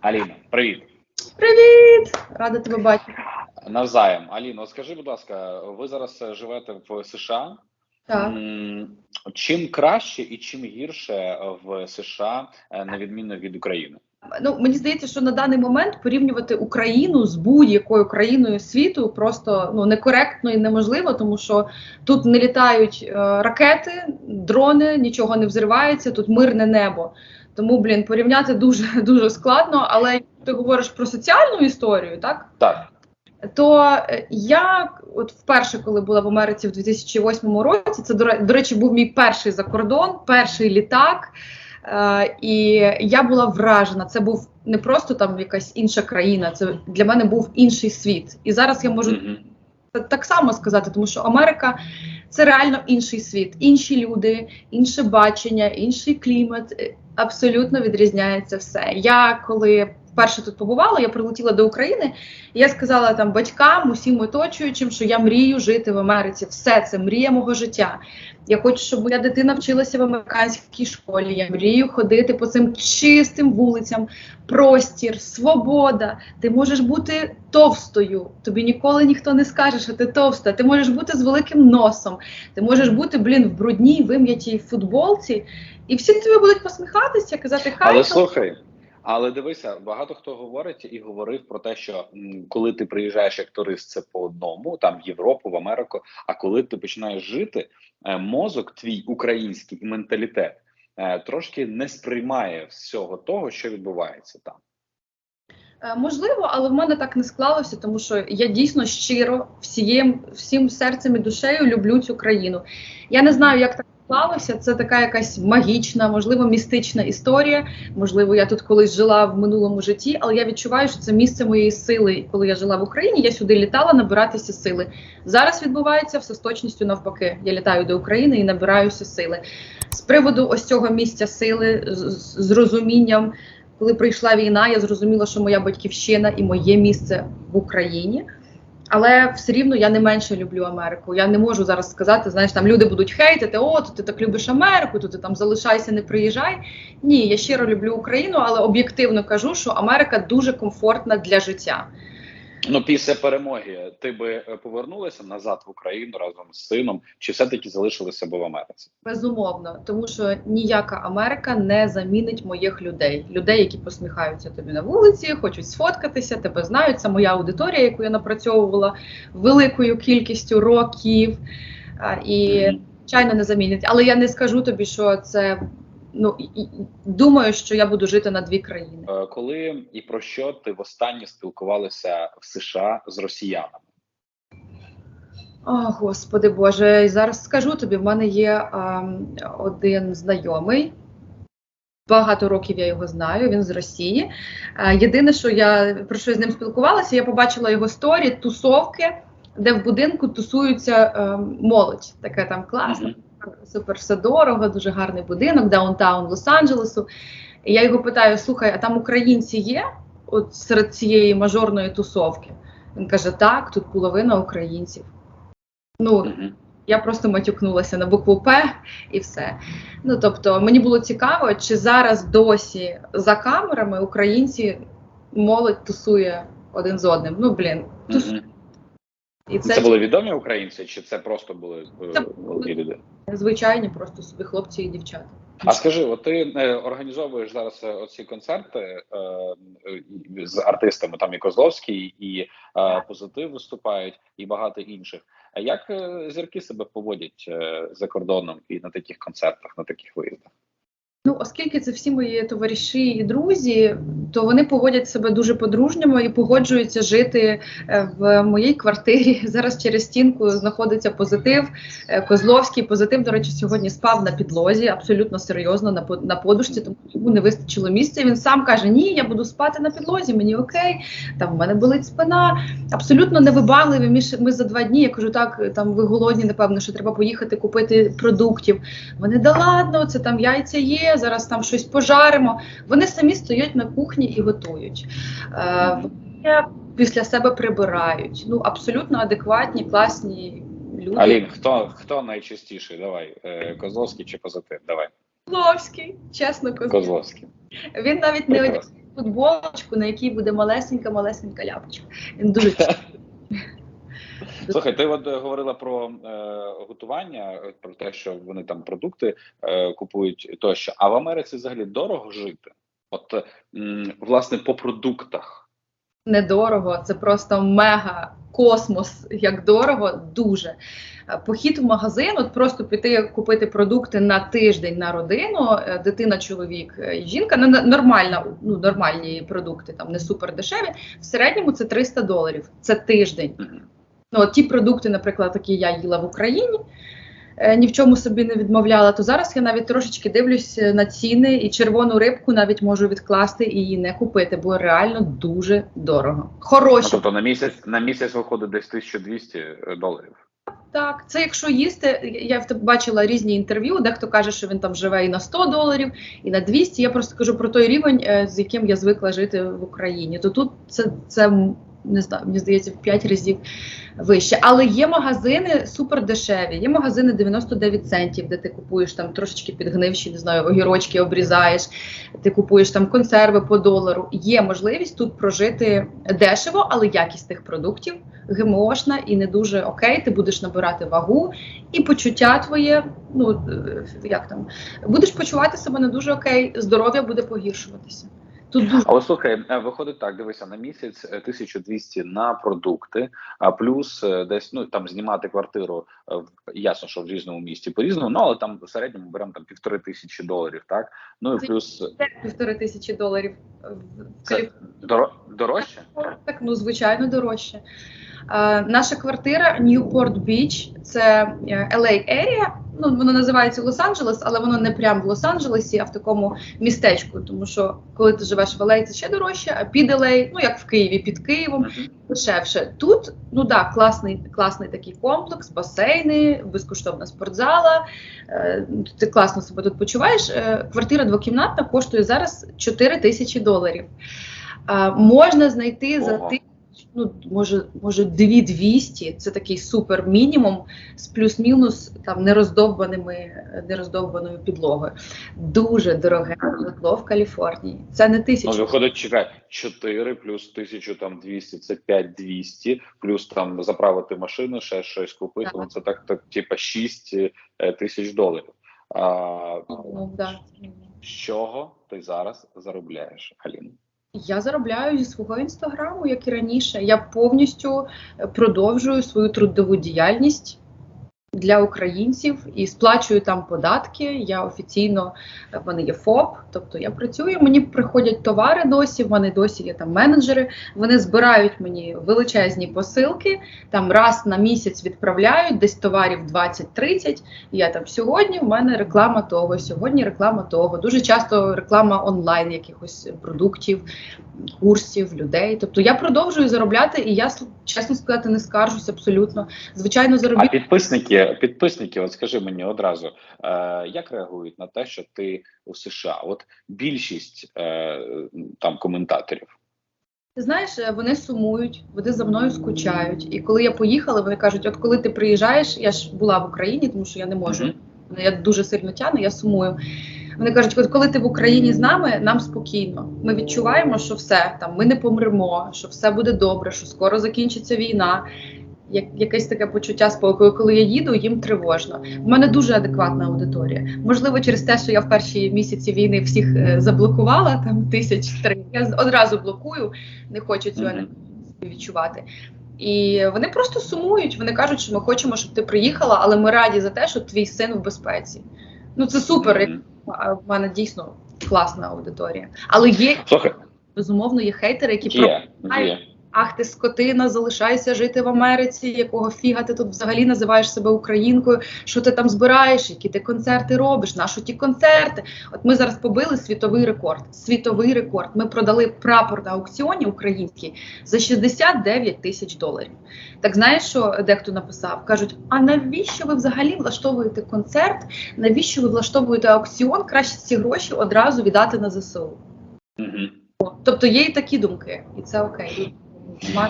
Аліна, привіт. Привіт! Рада тебе бачити. Навзаєм. Аліно, скажи, будь ласка, ви зараз е, живете в США. Так. Чим краще і чим гірше в США, е, на відміну від України? Ну мені здається, що на даний момент порівнювати Україну з будь-якою країною світу просто ну некоректно і неможливо, тому що тут не літають е, ракети, дрони, нічого не взривається, тут мирне небо. Тому, блін, порівняти дуже дуже складно. Але ти говориш про соціальну історію, так? Так. То е, я от вперше, коли була в Америці в 2008 році, це до речі, був мій перший закордон, перший літак. Е, і я була вражена. Це був не просто там якась інша країна, це для мене був інший світ. І зараз я можу Мгм. та- так само сказати, тому що Америка це реально інший світ, інші люди, інше бачення, інший клімат. Е, Абсолютно відрізняється все. Я коли вперше тут побувала, я прилетіла до України, і я сказала там батькам, усім оточуючим, що я мрію жити в Америці. Все це мрія мого життя. Я хочу, щоб моя дитина вчилася в американській школі. Я мрію ходити по цим чистим вулицям, простір, свобода. Ти можеш бути товстою. Тобі ніколи ніхто не скаже, що ти товста. Ти можеш бути з великим носом. Ти можеш бути, блін, в брудній вим'ятій футболці, і всі тобі будуть посміхатися, казати хай. Але слухай, але дивися, багато хто говорить і говорив про те, що коли ти приїжджаєш як турист, це по одному, там в Європу, в Америку. А коли ти починаєш жити, е, мозок твій український і менталітет е, трошки не сприймає всього того, що відбувається там. Е, Можливо, але в мене так не склалося, тому що я дійсно щиро всієм всім серцем і душею люблю цю країну. Я не знаю, як так склалося. Це така якась магічна, можливо, містична історія. Можливо, я тут колись жила в минулому житті, але я відчуваю, що це місце моєї сили. Коли я жила в Україні, я сюди літала набиратися сили. Зараз відбувається все з точністю навпаки. Я літаю до України і набираюся сили. З приводу ось цього місця сили, з розумінням. Коли прийшла війна, я зрозуміла, що моя батьківщина і моє місце в Україні. Але все рівно я не менше люблю Америку. Я не можу зараз сказати, знаєш, там люди будуть хейтити, о, то ти так любиш Америку, то ти там залишайся, не приїжджай. Ні, я щиро люблю Україну, але об'єктивно кажу, що Америка дуже комфортна для життя. Ну, після перемоги ти би е, повернулася назад в Україну разом з сином, чи все-таки залишилися би в Америці? Безумовно, тому що ніяка Америка не замінить моїх людей, людей, які посміхаються тобі на вулиці, хочуть сфоткатися, тебе знають. Це моя аудиторія, яку я напрацьовувала великою кількістю років. І звичайно не замінить. Але я не скажу тобі, що це ну і- і- думаю, що я буду жити на дві країни. Е, Коли і про що ти востаннє спілкувалася в США з росіянами? О, господи Боже, і зараз скажу тобі: в мене є ем, один знайомий. Багато років я його знаю, він з Росії. Е, єдине, що я про що я з ним спілкувалася, я побачила його сторі, тусовки, де в будинку тусуються ем, молодь. Таке там класно, Мгм. Супер все дорого, дуже гарний будинок, даунтаун Лос-Анджелесу. І я його питаю: слухай, а там українці є от серед цієї мажорної тусовки? Він каже: так, тут половина українців. Ну, я просто матюкнулася на букву П і все. Ну тобто, мені було цікаво, чи зараз досі за камерами українці молодь тусує один з одним. Ну блін, тус... І Це це, були відомі українці, чи це просто були е, Це люди? звичайні просто собі хлопці і дівчата. А скажи, от ти е, організовуєш зараз е, оці концерти е, з артистами, там і Козловський, і е, Позитив виступають, і багато інших. А як зірки себе поводять за кордоном і на таких концертах, на таких виїздах? Ну, оскільки це всі мої товариші і друзі, то вони поводять себе дуже по-дружньому і погоджуються жити е, в моїй квартирі. Зараз через стінку знаходиться позитив. Е, Козловський позитив, до речі, сьогодні спав на підлозі, абсолютно серйозно на по- подушці, тому йому не вистачило місця. Він сам каже: Ні, я буду спати на підлозі, мені окей. Там в мене болить спина. Абсолютно невибагливі. Ми за два дні. Я кажу, так там ви голодні, напевно, що треба поїхати купити продуктів. Вони да ладно, це там яйця є, зараз там щось пожаримо. Вони самі стоять на кухні і готують. Е, вони після себе прибирають. Ну абсолютно адекватні, класні люди. Алін, хто хто найчастіший? Давай е, Козловський чи Позитив? Давай. Козловський, чесно Козловський. Козловський. Він навіть не одягає футболочку, на якій буде малесенька-малесенька ляпочка. Він дуже. Слухай, ти от е, говорила про е, готування, е, про те, що вони там продукти е, купують тощо. А в Америці взагалі дорого жити? От м, власне по продуктах. недорого, це просто мега космос, як дорого, дуже. Е, Похід в магазин, от просто піти купити продукти на тиждень на родину, дитина, чоловік і жінка, ну, нормальна, ну, нормальні продукти, там не супер дешеві. В середньому це 300 доларів. Це тиждень. Ну, от ті продукти, наприклад, які я їла в Україні, е, ні в чому собі не відмовляла, то зараз я навіть трошечки дивлюсь е, на ціни і червону рибку навіть можу відкласти і її не купити, бо реально дуже дорого. Хороші. тобто на місяць на місяць виходить десь 1200 доларів. Так, це якщо їсти, я бачила різні інтерв'ю, дехто каже, що він там живе і на 100 доларів, і на 200. Я просто кажу про той рівень, е, з яким я звикла жити в Україні. То тут це, це не знаю, мені здається, в 5 разів вище. Але є магазини супер дешеві. Є магазини 99 центів, де ти купуєш там трошечки підгнивші, не знаю, огірочки обрізаєш, ти купуєш там консерви по долару. Є можливість тут прожити дешево, але якість тих продуктів ГМОшна і не дуже окей. Ти будеш набирати вагу, і почуття твоє, ну е, як там, будеш почувати себе не дуже окей, здоров'я буде погіршуватися. Тут дуже Але слухай, е, виходить так: дивися на місяць е, 1200 на продукти, а плюс е, десь ну там знімати квартиру. е, Ясно, що в різному місті по різному, ну але там в середньому беремо там півтори тисячі доларів, так ну і плюс е, півтори тисячі доларів в це дорожче. Так, ну звичайно, дорожче. Е, наша квартира Newport Beach, це е, LA area, Ну воно називається Лос-Анджелес, але воно не прямо в Лос-Анджелесі, а в такому містечку. Тому що коли ти живеш в LA, це ще дорожче, а під LA, ну як в Києві, під Києвом, дешевше. Тут ну да, класний, класний такий комплекс, басейни, безкоштовна спортзала. Е, ти класно себе тут почуваєш. Квартира двокімнатна коштує зараз 4 тисячі доларів. Можна знайти за Ого. Ну, може, може, 2200, це такий супер мінімум з плюс-мінус там нероздовбаними, нероздовбаною підлогою. Дуже дороге житло в Каліфорнії. Це не Ну, виходить, чекай, 4 плюс 1200 – це 5200, плюс там заправити машину, ще щось купити, Так. ну це так, так типа 6 е, тисяч доларів. А, Ну, да. з чого ти зараз заробляєш, Аліна? Я заробляю зі свого інстаграму, як і раніше. Я повністю е, продовжую свою трудову діяльність для українців і сплачую там податки. Я офіційно е, в мене є ФОП, тобто я працюю. Мені приходять товари досі. В мене досі є там менеджери. Вони збирають мені величезні посилки. Там раз на місяць відправляють десь товарів 20-30. Я там сьогодні в мене реклама того, сьогодні реклама того. Дуже часто реклама онлайн якихось продуктів, курсів, людей. Тобто я продовжую заробляти, і я чесно сказати не скаржусь абсолютно. Звичайно, А заробітку підписники, підписники, от скажи мені одразу, е, як реагують на те, що ти у США? От більшість е, там коментаторів. Ти знаєш, е, вони сумують, вони за мною скучають. І коли я поїхала, вони кажуть: от коли ти приїжджаєш, я ж була в Україні, тому що я не можу. Мгм. Я дуже сильно тяну, я сумую. Вони кажуть, от коли ти в Україні з нами, нам спокійно. Ми відчуваємо, що все там, ми не помремо, що все буде добре, що скоро закінчиться війна. Як якесь таке почуття спокою, коли я їду, їм тривожно. У мене дуже адекватна аудиторія. Можливо, через те, що я в перші місяці війни всіх е, заблокувала, там тисяч три. Я одразу блокую, не хочу цього Мгм. не відчувати. І вони просто сумують. Вони кажуть, що ми хочемо, щоб ти приїхала, але ми раді за те, що твій син в безпеці. Ну це супер. Мгм. А В мене дійсно класна аудиторія. Але є Слухай, безумовно є хейтери, які про є, є. Ах, ти скотина, залишайся жити в Америці. Якого фіга ти тут взагалі називаєш себе українкою? Що ти там збираєш? Які ти концерти робиш? Нащо ті концерти? От ми зараз побили світовий рекорд. Світовий рекорд. Ми продали прапор на аукціоні український за 69 тисяч доларів. Так знаєш, що дехто написав? кажуть: а навіщо ви взагалі влаштовуєте концерт? Навіщо ви влаштовуєте аукціон? Краще ці гроші одразу віддати на ЗСУ. Мгм. Тобто є і такі думки, і це окей.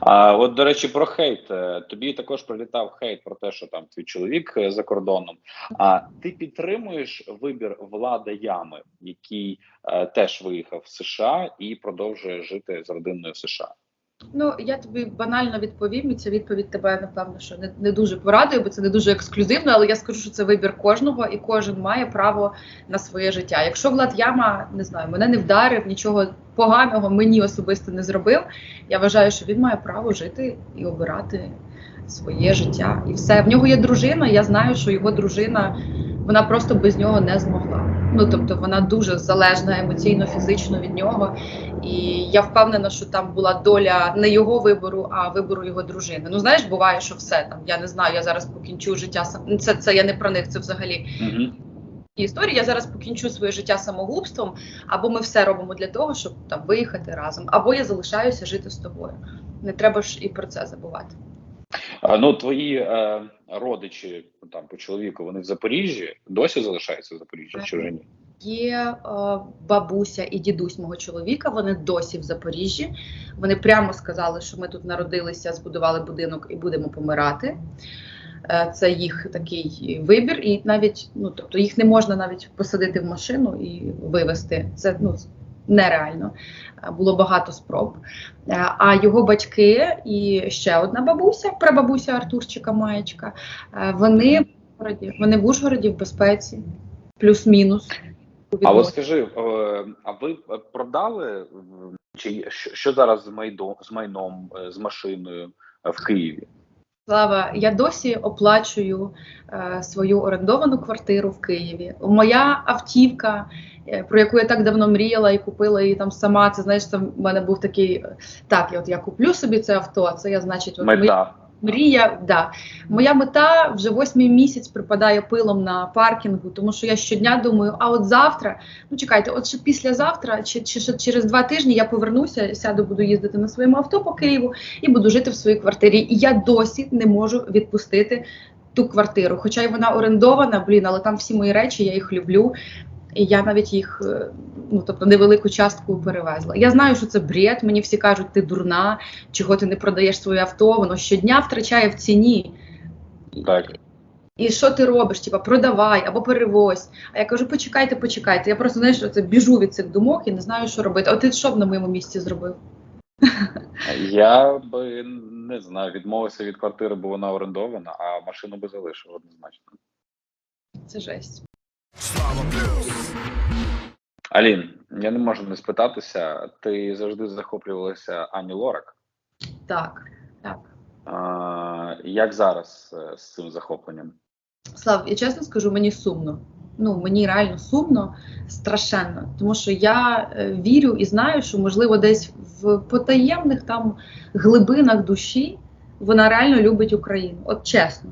А от до речі, про хейт. Е, Тобі також прилітав хейт про те, що там твій чоловік е, за кордоном. А ти підтримуєш вибір влада Ями, який е, теж виїхав в США і продовжує жити з родиною в США. Ну я тобі банально відповім, і ця відповідь тебе напевно, що не, не дуже порадує, бо це не дуже ексклюзивно, але я скажу, що це вибір кожного, і кожен має право на своє життя. Якщо Влад Яма не знаю, мене не вдарив, нічого поганого мені особисто не зробив. Я вважаю, що він має право жити і обирати своє життя. І все в нього є дружина. Я знаю, що його дружина вона просто без нього не змогла. Ну тобто вона дуже залежна емоційно, фізично від нього. І я впевнена, що там була доля не його вибору, а вибору його дружини. Ну знаєш, буває, що все там. Я не знаю, я зараз покінчу життя сам. Це це я не про них, це взагалі Угу. історії. Я зараз покінчу своє життя самогубством, або ми все робимо для того, щоб там виїхати разом, або я залишаюся жити з тобою. Не треба ж і про це забувати. Ну твої е, родичі там по чоловіку, вони в Запоріжжі досі залишаються в Запоріжжі чи вже ні? Є е, бабуся і дідусь мого чоловіка. Вони досі в Запоріжжі. Вони прямо сказали, що ми тут народилися, збудували будинок і будемо помирати. Е, це їх такий вибір, і навіть ну тобто їх не можна навіть посадити в машину і вивезти. Це ну нереально. Було багато спроб. А його батьки і ще одна бабуся, прабабуся Артурчика Маєчка. Вони в Ужгороді, вони в Ужгороді в безпеці, плюс-мінус. А от скажи, е, а ви продали чи що, зараз з майном, е, з машиною е, в Києві? Слава, я досі оплачую е, свою орендовану квартиру в Києві. Моя автівка, е, про яку я так давно мріяла і купила її там сама. Це знаєш, там в мене був такий так. Я от я куплю собі це авто. а Це я, значить, от Мета. Мрія. Да. Моя мета вже восьмий місяць припадає пилом на паркінгу, тому що я щодня думаю, а от завтра, ну чекайте, от ще післязавтра, чи, чи ще через два тижні я повернуся, сяду, буду їздити на своєму авто по Києву і буду жити в своїй квартирі. І я досі не можу відпустити ту квартиру. Хоча й вона орендована, блін, але там всі мої речі, я їх люблю. І я навіть їх, е, ну тобто невелику частку перевезла. Я знаю, що це бред. Мені всі кажуть, ти дурна, чого ти не продаєш своє авто, воно щодня втрачає в ціні. Так. І що ти робиш? Типа продавай або перевозь. А я кажу, почекайте, почекайте. Я просто знаєш, це біжу від цих думок і не знаю, що робити. А ти що б на моєму місці зробив? Я би не знаю, відмовився від квартири, бо вона орендована, а машину би залишив однозначно. Це жесть. Алін, я не можу не спитатися. Ти завжди захоплювалася Ані Лорак. Так, так. А, як зараз е, з цим захопленням? Слав, я чесно скажу, мені сумно. Ну, мені реально сумно, страшенно. Тому що я е, вірю і знаю, що можливо десь в потаємних там глибинах душі вона реально любить Україну. От чесно.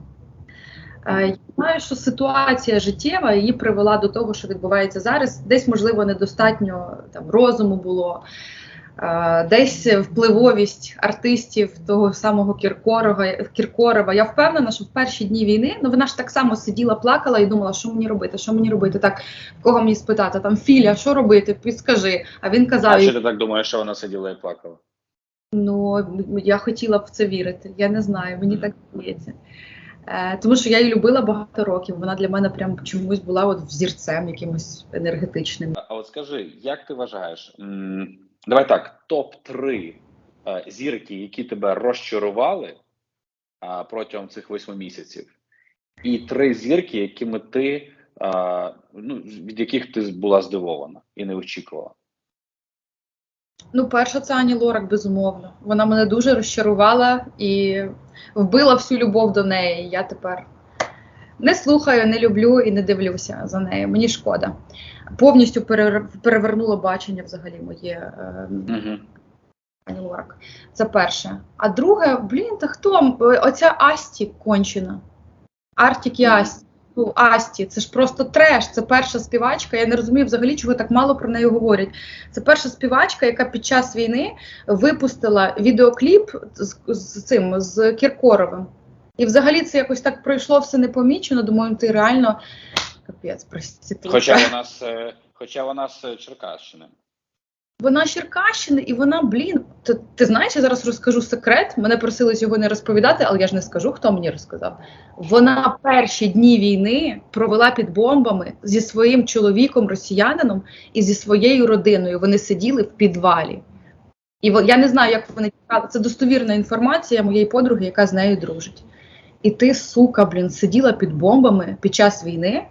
Е, я знаю, що ситуація життєва її привела до того, що відбувається зараз. Десь, можливо, недостатньо там розуму було. Е, Десь впливовість артистів того самого Кіркорова, Кіркорова. Я впевнена, що в перші дні війни ну вона ж так само сиділа, плакала і думала, що мені робити, що мені робити. Так в кого мені спитати? Там Філя, що робити? Підскажи. А він казав: А що ти так думаєш, що вона сиділа і плакала? Ну я хотіла б в це вірити. Я не знаю, мені так здається. Е, тому що я її любила багато років. Вона для мене прям чомусь була от взірцем якимось енергетичним. А от скажи, як ти вважаєш? Давай так, топ-3 е, зірки, які тебе розчарували протягом цих восьми місяців, і три зірки, якими ти а, ну, від яких ти була здивована і не очікувала. Ну, перша це Ані Лорак, безумовно. Вона мене дуже розчарувала і вбила всю любов до неї. Я тепер не слухаю, не люблю і не дивлюся за нею. Мені шкода. Повністю перевер- перевернуло бачення взагалі моє е. Ані Лорак. Це перше. А друге, блін, та хто? Оця Асті кончена. Артік і Асті. Ну, Асті, це ж просто треш. Це перша співачка. Я не розумію взагалі, чого так мало про неї говорять. Це перша співачка, яка під час війни випустила відеокліп з, з цим з Кіркоровим. І взагалі це якось так пройшло все непомічено. Думаю, ти реально капець проститутка. Хоча вона з е, хоча вона з Черкащини. Вона Черкащини, і вона, блін, ти, ти знаєш, я зараз розкажу секрет. Мене просили цього не розповідати, але я ж не скажу, хто мені розказав. Вона перші дні війни провела під бомбами зі своїм чоловіком, росіянином, і зі своєю родиною. Вони сиділи в підвалі. І я не знаю, як вони тікали. Це достовірна інформація моєї подруги, яка з нею дружить. І ти, сука, блін, сиділа під бомбами під час війни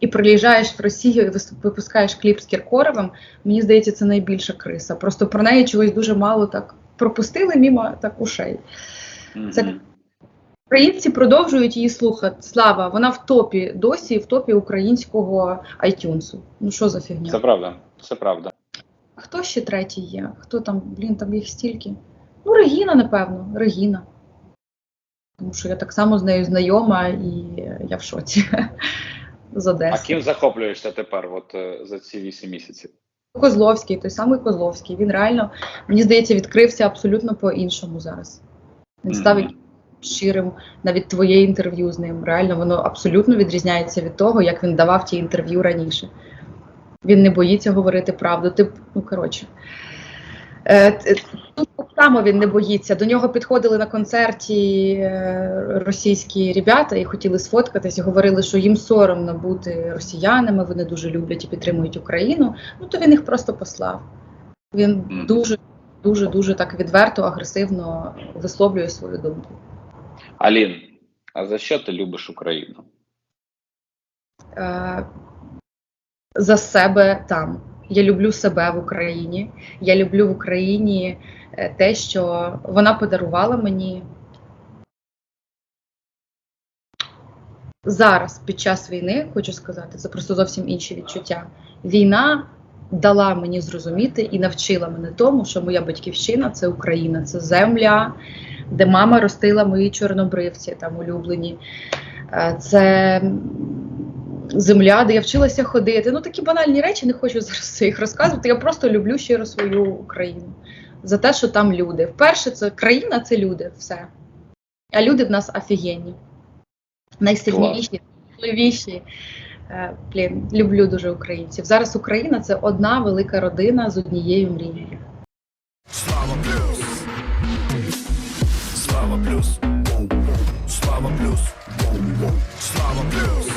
і приїжджаєш в Росію і випускаєш кліп з Кіркоровим. Мені здається, це найбільша криса. Просто про неї чогось дуже мало так пропустили мімо так ушей. Це- Українці продовжують її слухати. Слава, вона в топі досі, в топі українського iTunes. Ну що за фігня? Це правда, це правда. А Хто ще третій є? Хто там, блін, там їх стільки? Ну, Регіна, напевно, Регіна. Тому що я так само з нею знайома і я в шоці з А ким захоплюєшся тепер, от е, за ці вісім місяців? Козловський, той самий Козловський. Він реально, мені здається, відкрився абсолютно по-іншому зараз. Він став якимось щирим, навіть твоє інтерв'ю з ним. Реально, воно абсолютно відрізняється від того, як він давав ті інтерв'ю раніше. Він не боїться говорити правду. Ти, ну, коротше. Е, т- Тут само він не боїться. До нього підходили на концерті е, російські ребята і хотіли сфоткатись, і говорили, що їм соромно бути росіянами, вони дуже люблять і підтримують Україну. Ну то він їх просто послав. Він дуже, дуже, дуже так відверто, агресивно висловлює свою думку. Алін, а за що ти любиш Україну? Е, за себе там. Я люблю себе в Україні. Я люблю в Україні те, що вона подарувала мені. Зараз, під час війни, хочу сказати, це просто зовсім інші відчуття. Війна дала мені зрозуміти і навчила мене тому, що моя батьківщина це Україна, це земля, де мама ростила мої чорнобривці, там улюблені. Е, Це земля, де я вчилася ходити. Ну такі банальні речі, не хочу зараз їх розказувати. Я просто люблю щиро свою Україну за те, що там люди. Вперше це країна, це люди, все. А люди в нас офігенні. Найсильніші, найважливіші. Е, Блін, люблю дуже українців. Зараз Україна це одна велика родина з однією мрією. Слава плюс. Слава плюс. Слава плюс. Слава плюс.